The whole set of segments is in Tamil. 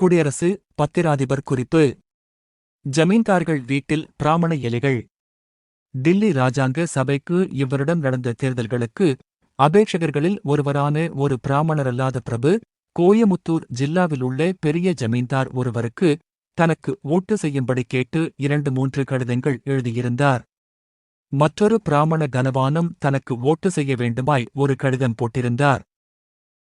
குடியரசு பத்திராதிபர் குறிப்பு. ஜமீன்தார்கள் வீட்டில் பிராமண எலிகள். டில்லி ராஜாங்க சபைக்கு இவ்வருடம் நடந்த தேர்தல்களுக்கு அபேட்சகர்களில் ஒருவரான ஒரு பிராமணரல்லாத பிரபு கோயமுத்தூர் ஜில்லாவில் உள்ள பெரிய ஜமீன்தார் ஒருவருக்கு தனக்கு ஓட்டு செய்யும்படி கேட்டு இரண்டு மூன்று கடிதங்கள் எழுதியிருந்தார். மற்றொரு பிராமண கனவானம் தனக்கு ஓட்டு செய்ய வேண்டுமாய் ஒரு கடிதம் போட்டிருந்தார்.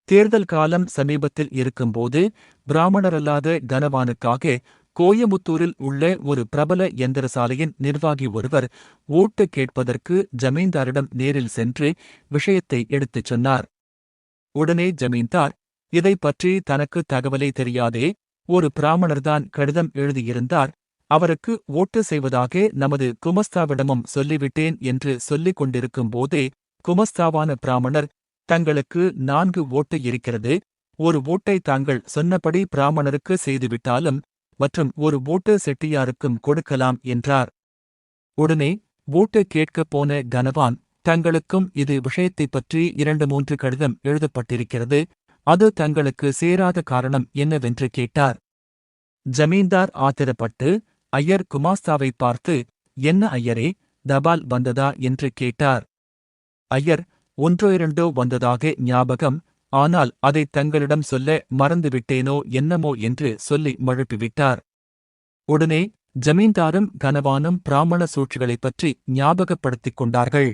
தேர்தல் காலம் சமீபத்தில் இருக்கும்போது பிராமணரல்லாத தனவானுக்காக கோயமுத்தூரில் உள்ள ஒரு பிரபல எந்திரசாலையின் நிர்வாகி ஒருவர் ஓட்டு கேட்பதற்கு ஜமீன்தாரிடம் நேரில் சென்று விஷயத்தை எடுத்துச் சொன்னார். உடனே ஜமீன்தார் இதை பற்றி தனக்கு தகவலே தெரியாதே ஒரு பிராமணர்தான் கடிதம் எழுதியிருந்தார் அவருக்கு ஓட்டு செய்வதாக நமது குமஸ்தாவிடமும் சொல்லிவிட்டேன் என்று சொல்லிக் கொண்டிருக்கும் போதே குமஸ்தாவான பிராமணர் தங்களுக்கு நான்கு ஓட்டு இருக்கிறது. ஒரு ஓட்டை தாங்கள் சொன்னபடி பிராமணருக்கு செய்துவிட்டாலும் மற்றும் ஒரு ஓட்டு செட்டியாருக்கும் கொடுக்கலாம் என்றார். உடனே ஓட்டு கேட்கப் போன கனவான் தங்களுக்கும் இது விஷயத்தைப் பற்றி இரண்டு மூன்று கடிதம் எழுதப்பட்டிருக்கிறது. அது தங்களுக்கு சேராத காரணம் என்னவென்று கேட்டார். ஜமீன்தார் ஆத்திரப்பட்டு ஐயர் குமாஸ்தாவை பார்த்து என்ன ஐயரே தபால் வந்ததா? என்று கேட்டார். ஐயர் ஒன்றோ இரண்டோ வந்ததாக ஞாபகம் ஆனால் அதை தங்களிடம் சொல்ல மறந்துவிட்டேனோ என்னமோ என்று சொல்லி மழுப்பிவிட்டார். உடனே ஜமீன்தாரும் கனவானும் பிராமண சூழ்ச்சிகளைப் பற்றி ஞாபகப்படுத்திக் கொண்டார்கள்.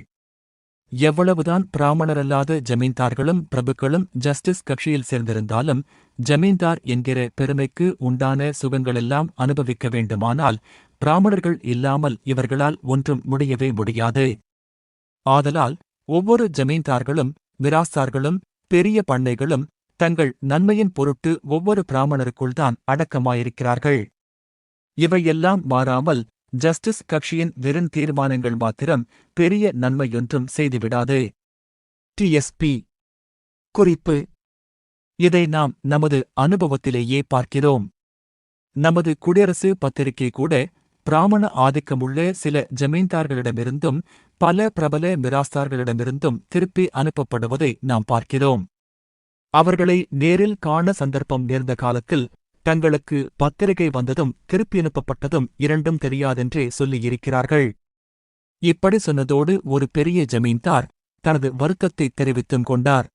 எவ்வளவுதான் பிராமணரல்லாத ஜமீன்தார்களும் பிரபுக்களும் ஜஸ்டிஸ் கட்சியில் சேர்ந்திருந்தாலும் ஜமீன்தார் என்கிற பெருமைக்கு உண்டான சுகங்களெல்லாம் அனுபவிக்க வேண்டுமானால் பிராமணர்கள் இல்லாமல் இவர்களால் ஒன்றும் முடியவே முடியாது. ஆதலால் ஒவ்வொரு ஜமீன்தார்களும் விராசார்களும் பெரிய பண்ணைகளும் தங்கள் நன்மையின் பொருட்டு ஒவ்வொரு பிராமணருக்குள்தான் அடக்கமாயிருக்கிறார்கள். இவையெல்லாம் மாறாமல் ஜஸ்டிஸ் கட்சியின் வெறும் தீர்மானங்கள் மாத்திரம் பெரிய நன்மையொன்றும் செய்துவிடாது. டிஎஸ்பி குறிப்பு. இதை நாம் நமது அனுபவத்திலேயே பார்க்கிறோம். நமது குடியரசு பத்திரிகை கூட பிராமண ஆதிக்கமுள்ள சில ஜமீன்தார்களிடமிருந்தும் பல பிரபல மிராஸ்தார்களிடமிருந்தும் திருப்பி அனுப்பப்படுவதை நாம் பார்க்கிறோம். அவர்களை நேரில் காண சந்தர்ப்பம் நேர்ந்த காலத்தில் தங்களுக்கு பத்திரிகை வந்ததும் திருப்பி அனுப்பப்பட்டதும் இரண்டும் தெரியாதென்றே சொல்லியிருக்கிறார்கள். இப்படி சொன்னதோடு ஒரு பெரிய ஜமீன்தார் தனது வருத்தத்தை தெரிவித்தும் கொண்டார்.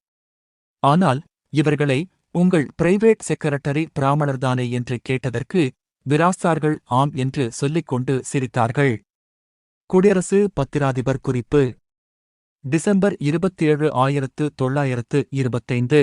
ஆனால் இவர்களை உங்கள் பிரைவேட் செக்ரட்டரி பிராமணர்தானே? என்று கேட்டதற்கு விராஸ்தார்கள் ஆம் என்று சொல்லிக் கொண்டு சிரித்தார்கள். குடியரசு பத்திராதிபர் குறிப்பு. டிசம்பர் இருபத்தேழு ஆயிரத்து தொள்ளாயிரத்து இருபத்தைந்து.